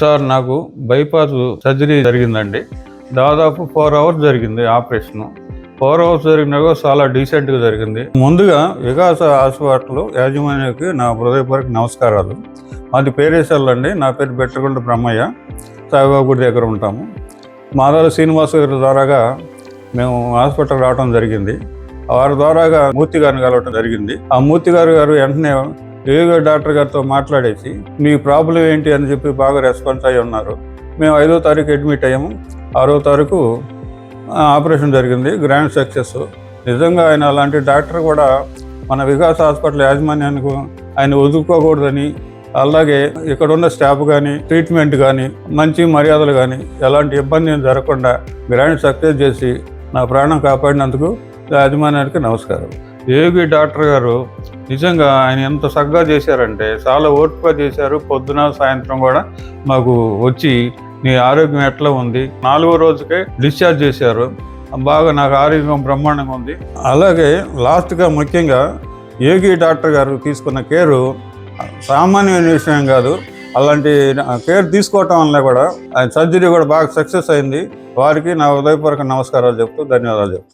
Sir నాకు bypass surgery జరిగిందండి. దాదాపు ఫోర్ అవర్స్ జరిగింది ఆపరేషన్. ఫోర్ అవర్స్ జరిగినాక కూడా చాలా డీసెంట్గా జరిగింది. ముందుగా వికాస హాస్పిటల్ యాజమాన్యానికి నా హృదయపూర్వక నమస్కారాలు. మాది పేరేశాలు అండి. నా పేరు బెట్టగుండ బ్రహ్మయ్య. సాయిబాబుడి దగ్గర ఉంటాము. మాదాల శ్రీనివాస గారి ద్వారాగా మేము హాస్పిటల్ రావడం జరిగింది. వారి ద్వారాగా మూర్తి గారిని కలవటం జరిగింది. ఆ మూర్తి గారు గారు వెంటనే ఏదో డాక్టర్ గారితో మాట్లాడేసి మీ ప్రాబ్లం ఏంటి? అని చెప్పి బాగా రెస్పాన్స్ అయ్యి ఉన్నారు. మేము ఐదో తారీఖు అడ్మిట్ అయ్యాము. ఆరో తారీఖు ఆపరేషన్ జరిగింది. Grand success. నిజంగా ఆయన అలాంటి డాక్టర్ కూడా మన వికాస్ హాస్పిటల్ యాజమాన్యానికి ఆయన వదులుకోకూడదని అలాగే ఇక్కడ ఉన్న స్టాఫ్ కానీ ట్రీట్మెంట్ కానీ మంచి మర్యాదలు కానీ ఎలాంటి ఇబ్బంది జరగకుండా గ్రాండ్ సక్సెస్ చేసి నా ప్రాణం కాపాడినందుకు యాజమాన్యానికి నమస్కారం. యోగి డాక్టర్ గారు? నిజంగా ఆయన ఎంత చక్కగా చేశారంటే చాలా ఓర్పుగా చేశారు. పొద్దున సాయంత్రం కూడా మాకు వచ్చి నీ ఆరోగ్యం ఎట్లా ఉంది? నాలుగో రోజుకే డిశ్చార్జ్ చేశారు. బాగా నాకు ఆరోగ్యం బ్రహ్మాండంగా ఉంది. అలాగే లాస్ట్గా ముఖ్యంగా యోగి డాక్టర్ గారు తీసుకున్న కేరు సామాన్యమైన విషయం కాదు. అలాంటి కేర్ తీసుకోవటం వల్ల కూడా ఆయన సర్జరీ కూడా బాగా సక్సెస్ అయింది. వారికి నా హృదయపూర్వక నమస్కారాలు చెప్తూ ధన్యవాదాలు చెప్తాను